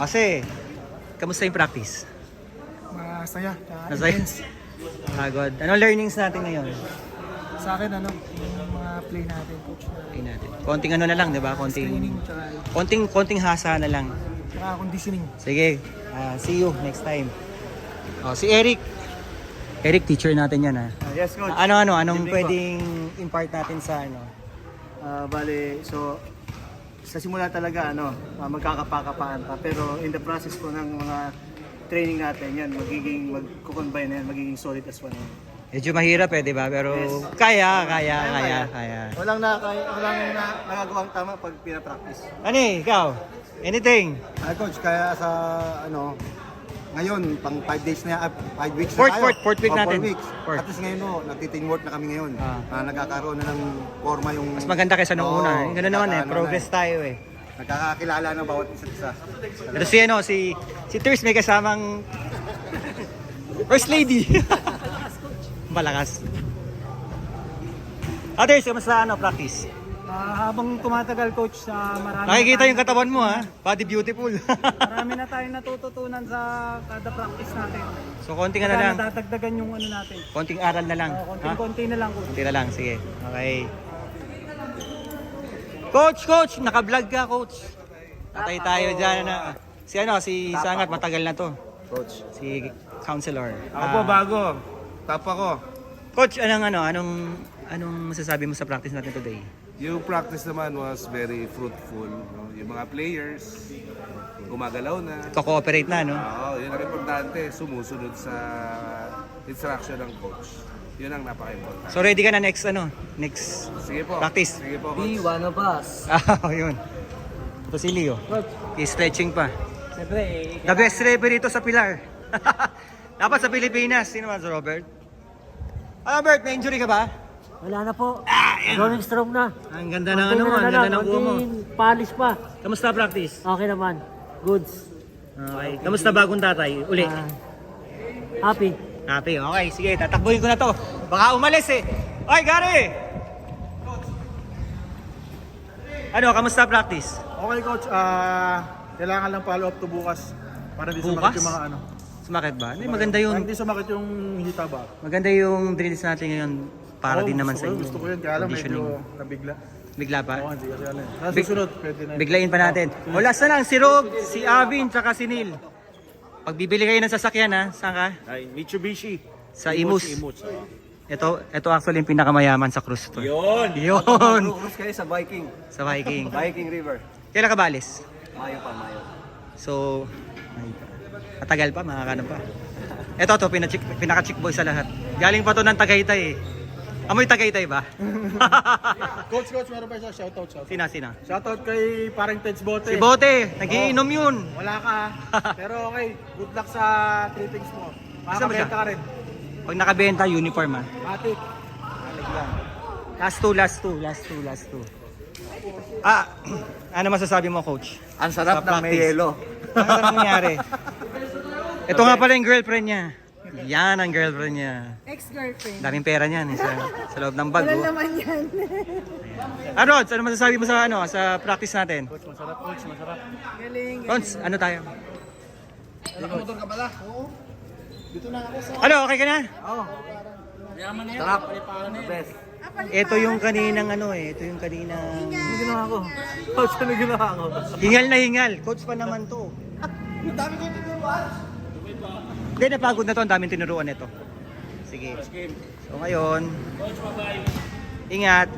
Kasi, kamusta yung practice? Masaya. tsaka Masaya? intense. Pagod. Anong learnings natin ngayon? Sa akin, ano, yung mga play natin, coach. Tingnan natin. Konting ano na lang, di ba? Training, Konting, tsaka, konting, konting hasa na lang. tsaka conditioning. Sige, ah, see you next time. Oh, si Eric. Eric, teacher natin yan ha. yes, coach. Ano ano, anong pwedeng impart natin sa ano? Ah, bale, so sa simula talaga ano, uh, magkakapakapaan pa pero in the process po ng mga training natin yan, magiging magko-combine na yan, magiging solid as one. yan. Medyo mahirap eh, di ba? Pero Yes. kaya, kaya, kaya, kaya. Walang na walang na, nagagawang tama pag pina-practice. Ano eh, ikaw? Anything? Ay coach, kaya sa ano, ngayon, pang 5 days na, 5 weeks Fourth, na tayo. fourth, fourth week Oh, natin. Weeks. Fourth. At least ngayon, no, nagtiting work na kami ngayon. Ah. Ah, nagkakaroon na ng forma yung... Mas maganda kaysa nung Oo, una. eh. Ganun naman eh, progress na tayo eh. Nagkakakilala ng bawat isa't isa. Pero si ano, si, si Tirs may kasamang First Lady. Malakas. Others, kamusta ano, practice? Ah, habang tumatagal, coach, sa marami Nakikita na yung katawan mo ha, body beautiful. marami na tayong natututunan sa kada practice natin. so konting ano Kaya lang, nadadagdagan yung ano natin. konting aral na lang. Oh, ha? konting-konti na lang, coach. Konti na lang, sige. Okay. Coach, coach, naka-vlog ka, coach. Tatay tayo dyan na. Si ano, si Sangat, matagal na to. Coach. Si counselor. Ako po Ah, bago. Top ako. Coach, anong ano, anong anong masasabi mo sa practice natin today? Yung practice naman was very fruitful. no? Yung mga players, gumagalaw na. Ko-cooperate na, no? Oo, yun ang importante. Sumusunod sa instruction ng coach. Yun ang napaka-importante. So ready ka na next ano, next Sige po. Practice. Sige po, coach. one of us. Ah, yun. Ito si Leo. I-stretching pa. Siyempre, eh, The best referee ito sa Pilar. Dapat sa Pilipinas. Sino man si Robert? Ah, Robert, may injury ka ba? Wala na po. Going strong na. Ang ganda ng ano mo, ang ganda ng buho mo. Polish pa. Kamusta practice? Okay naman. Goods. Okay. Kamusta bagong tatay? Uli. Ah, happy. Happy. Okay, sige, tatakbuhin ko na to. Baka umalis eh. Oy, Gary! Ano, kamusta practice? Okay, coach. Ah, kailangan lang follow up to bukas. Para di Bukas? sumakit yung mga ano. Sumakit ba? Hindi, maganda Para yung hindi sumakit yung hita ba? maganda yung drills natin ngayon para Oo, din naman gusto sa inyo. Gusto ko yun, kaya lang medyo nabigla. Bigla pa? Oo, hindi kasi ano. eh. Sa Big- susunod, pwede na. Biglayin pa natin. O last na lang, si Rob, si Avin, tsaka si Neil. Pag bibili kayo ng sasakyan ha, saan ka? Ay, Mitsubishi. Sa Imus. Ito, ito actually yung pinakamayaman sa cruise to. Yun! Yun! Cruise kayo sa Viking. Sa Viking. Viking River. Kailan ka balis? Mayo pa, Mayo. So, matagal pa, makakano pa. Ito to, pinaka-chick, pinaka-chick boy sa lahat. Galing pa to ng Tagaytay eh. Amoy Tagaytay ba? Coach, coach, meron pa isa. Shoutout, shoutout. sina, sina? Shoutout kay parang Teds Bote. Si Bote, nagiinom yun. Wala ka. Pero okay, good luck sa trippings mo. Isa ba siya? Makakabenta ka rin. Pag nakabenta, uniform ah. Matik. Matik lang. Last two, last two, last two, last two. Ah, ano masasabi mo, coach? Ang sarap Sa ng may practice. yelo. Ano na nangyari? Ito nga pala yung girlfriend niya. Yan ang girlfriend niya. Ex-girlfriend. Daming pera niyan eh, sa, sa loob ng bag. Wala oh. naman yan. Ah, Rods, ano masasabi mo sa ano sa practice natin? Coach, masarap, coach, masarap. Galing. Rods, ano tayo? Ano, okay ka na? Sarap. The best. Ito yung kaninang ano eh, ito yung kaninang Ano ginawa ko? Coach, ano ginawa ko? hingal na hingal. Coach pa naman to. Hindi, napagod na to. Ang daming tinuruan nito. Sige. So ngayon, ingat.